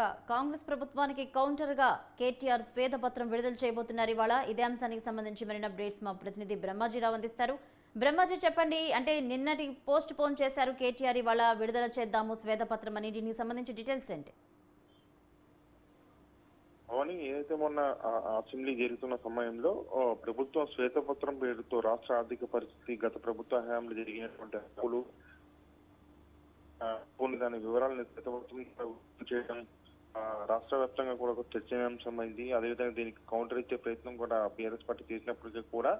ఇక కాంగ్రెస్ ప్రభుత్వానికి కౌంటర్గా కేటీఆర్ శ్వేతపత్రం విడుదల చేయబోతున్నారు ఇవాళ. ఇదే అంశానికి సంబంధించి మరిన్ని అప్డేట్స్ మా ప్రతినిధి బ్రహ్మాజీరావు అందిస్తారు. బ్రహ్మాజీ చెప్పండి అంటే నిన్నటి పోస్ట్ పోన్ చేశారు కేటీఆర్ ఇవాళ విడుదల చేద్దాము శ్వేతపత్రం అని. దీనికి సంబంధించి డీటెయిల్స్ ఏంటి? అవని ఏదైతే మొన్న అసెంబ్లీ జరుగుతున్న సమయంలో ప్రభుత్వం శ్వేతపత్రం పేరుతో రాష్ట్ర ఆర్థిక పరిస్థితి గత ప్రభుత్వ హయాంలో జరిగినటువంటి హక్కులు కొన్ని దాని వివరాలను శ్వేతపత్రం ప్రభుత్వం చేయడం రాష్ట్ర వ్యాప్తంగా కూడా ఒక చర్చనీయాంశమైంది అదేవిధంగా దీనికి కౌంటర్ ఇచ్చే ప్రయత్నం కూడా బీఆర్ఎస్ పార్టీ చేసినప్పటికీ కూడా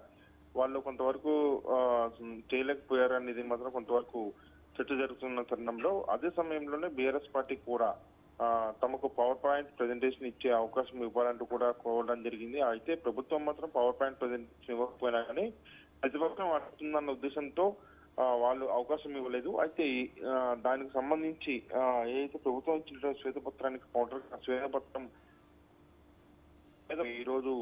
వాళ్ళు కొంతవరకు చేయలేకపోయారు అనేది మాత్రం కొంతవరకు చర్చ జరుగుతున్న తరుణంలో అదే సమయంలోనే బీఆర్ఎస్ పార్టీ కూడా తమకు పవర్ పాయింట్ ప్రజెంటేషన్ ఇచ్చే అవకాశం ఇవ్వాలంటూ కూడా కోరడం జరిగింది. అయితే ప్రభుత్వం మాత్రం పవర్ పాయింట్ ప్రజెంటేషన్ ఇవ్వకపోయినా కానీ ప్రతిపక్షం అడుగుతుందన్న ఉద్దేశంతో వాళ్ళు అవకాశం ఇవ్వలేదు. అయితే దానికి సంబంధించి ఏదైతే ప్రభుత్వం ఇచ్చిన శ్వేతపత్రానికి కౌంటర్ శ్వేతపత్రం ఈ రోజు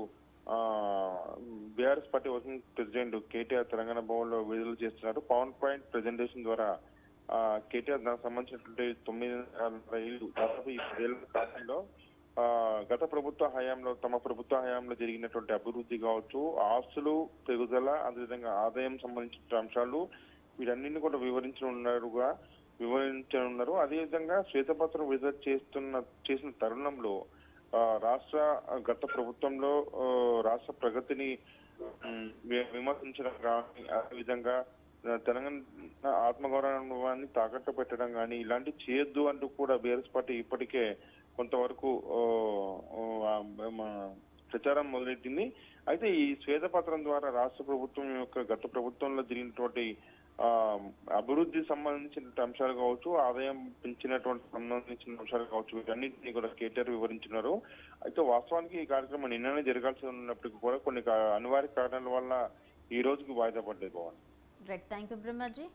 BRS party working president KTR Telangana భవన్లో విడుదల చేస్తున్నారు. పవన్ పాయింట్ ప్రెజెంటేషన్ ద్వారా కేటీఆర్ దానికి సంబంధించినటువంటి తొమ్మిది రైలు దాదాపు ఈ కాలంలో గత ప్రభుత్వ హయాంలో తమ ప్రభుత్వ హయాంలో జరిగినటువంటి అభివృద్ధి కావచ్చు ఆస్తులు పెరుగుదల అదేవిధంగా ఆదాయం సంబంధించిన అంశాలు వీటన్నింటిని కూడా వివరించనున్నారుగా వివరించనున్నారు. అదేవిధంగా శ్వేతపత్రం విడుదల చేస్తున్న చేసిన తరుణంలో రాష్ట్ర గత ప్రభుత్వంలో రాష్ట్ర ప్రగతిని విమర్శించడం కానీ అదేవిధంగా తెలంగాణ ఆత్మగౌరవాన్ని తాకట్టు పెట్టడం కానీ ఇలాంటి చేయొద్దు అంటూ కూడా బీఆర్ఎస్ పార్టీ ఇప్పటికే కొంతవరకు ప్రచారం మొదలెట్టింది. అయితే ఈ శ్వేతపత్రం ద్వారా రాష్ట్ర ప్రభుత్వం యొక్క గత ప్రభుత్వంలో జరిగినటువంటి అభివృద్ధి సంబంధించిన అంశాలు కావచ్చు ఆదాయం పెంచినటువంటి సంబంధించిన అంశాలు కావచ్చు వీటన్నింటినీ కూడా కేటీఆర్ వివరించినారు. అయితే వాస్తవానికి ఈ కార్యక్రమం నిన్ననే జరగాల్సి ఉన్నప్పటికీ కూడా కొన్ని అనివార్య కారణాల వల్ల ఈ రోజుకి వాయిదా పడ్డది Bhavan right thank you Brahmaji